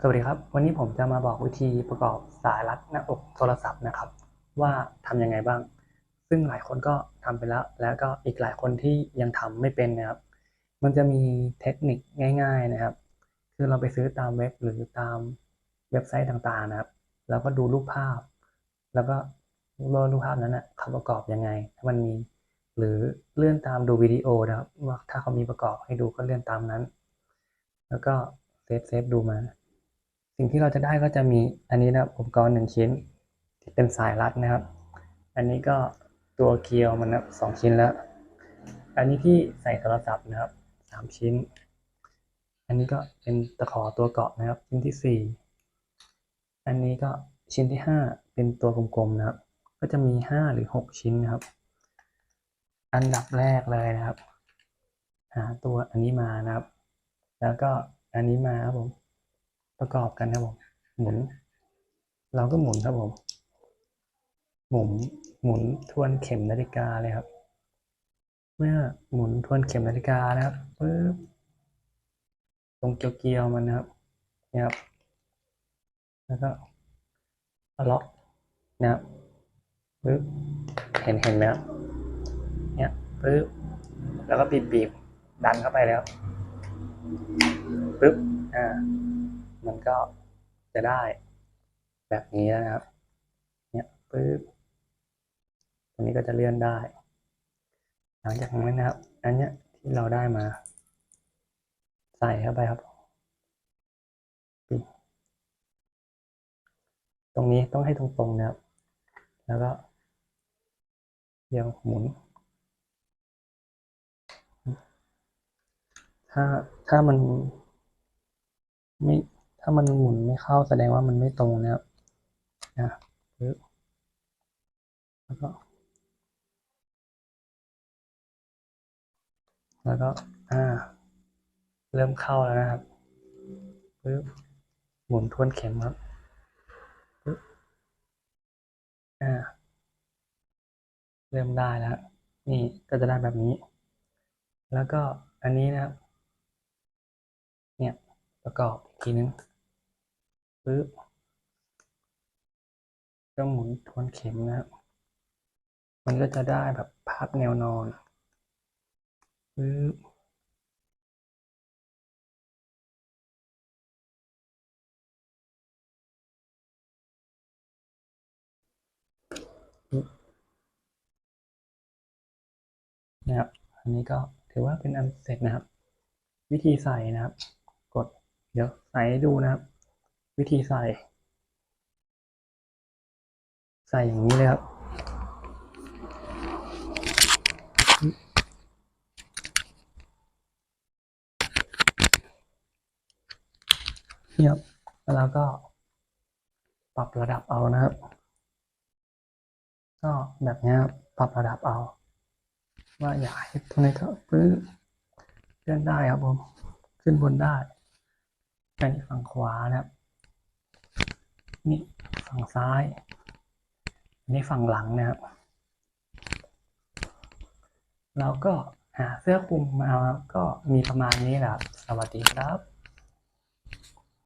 สวัสดีครับ วันนี้ผมจะมาบอกวิธีประกอบสายรัดหน้าอกโทรศัพท์นะครับ ว่าทำยังไงบ้าง ซึ่งหลายคนก็ทำไปแล้ว แล้วก็อีกหลายคนที่ยังทำไม่เป็นนะครับ มันจะมีเทคนิคง่าย ๆนะครับ คือเราไปซื้อตามเว็บหรือตามเว็บไซต์ต่างๆนะครับ แล้วก็ดูรูปภาพ แล้วก็ว่ารูปภาพนั้นนะเขาประกอบยังไงถ้ามันมี หรือเลื่อนตามดูวิดีโอนะครับว่าถ้าเขามีประกอบให้ดูก็เลื่อนตามนั้น แล้วก็เซฟเซฟดูมา สิ่งที่เราจะได้ก็จะมีอันนี้นะครับอุปกรณ์หนึ่งชิ้นที่เป็นสายรัดนะครับ อันนี้ก็ตัวเกลียวมันนะสองชิ้นแล้ว อันนี้ที่ใส่โทรศัพท์นะครับสามชิ้น อันนี้ก็เป็นตะขอตัวเกาะนะครับ ชิ้นที่สี่อันนี้ก็ชิ้นที่ห้าเป็นตัวกลมๆนะครับ ก็จะมีห้าหรือหกชิ้นนะครับ อันดับแรกเลยนะครับหาตัวอันนี้มานะครับ แล้วก็อันนี้มาครับผม ประกอบกันครับผม หมุน เราก็หมุนครับผม หมุน หมุนทวนเข็มนาฬิกาเลยครับ เมื่อหมุนทวนเข็มนาฬิกานะครับปึ๊บ ตรงเกลียวๆมันนะครับนี่ครับ แล้วก็ล็อกนะครับปึ๊บ เห็นเห็นไหมครับ เนี่ยปึ๊บ แล้วก็บีบบีบดันเข้าไปแล้วปึ๊บ อ่า มันก็จะได้แบบนี้แล้วนะครับ เนี่ยปึ๊บตรงนี้ก็จะเลื่อนได้ หลังจากนั้นนะครับ อันเนี้ยที่เราได้มา ใส่เข้าไปครับปิดตรงนี้ต้องให้ตรงๆนะครับ แล้วก็เดี๋ยวหมุน ถ้าถ้ามันไม่ ถ้ามันหมุนไม่เข้าแสดงว่ามันไม่ตรงนะครับนะปึ๊บแล้วก็แล้วก็อ่า เริ่มเข้าแล้วนะครับปึ๊บหมุนทวนเข็มครับปึ๊บอ่า เริ่มได้แล้ว นี่ก็จะได้แบบนี้ แล้วก็อันนี้นะครับ เนี่ยประกอบอีกทีนึง ปึ๊บก็หมุนทวนเข็มนะครับ มันก็จะได้แบบภาพแนวนอนปึ๊บนะครับ อันนี้ก็ถือว่าเป็นอันเสร็จนะครับ วิธีใส่นะครับ กดเดี๋ยวใส่ให้ดูนะครับ วิธีใส่ ใส่อย่างนี้เลยครับ เนี่ยครับแล้วก็ปรับระดับเอานะครับ ก็แบบนี้ครับปรับระดับเอา ว่าอยากให้ตรงนี้ก็ปื้อเลื่อนได้ครับผม ขึ้นบนได้อันฝั่งขวานะครับ นี่ฝั่งซ้าย นี่ฝั่งหลังนะครับ แล้วก็หาเสื้อคลุมมาครับก็มีประมาณนี้แหละสวัสดีครับ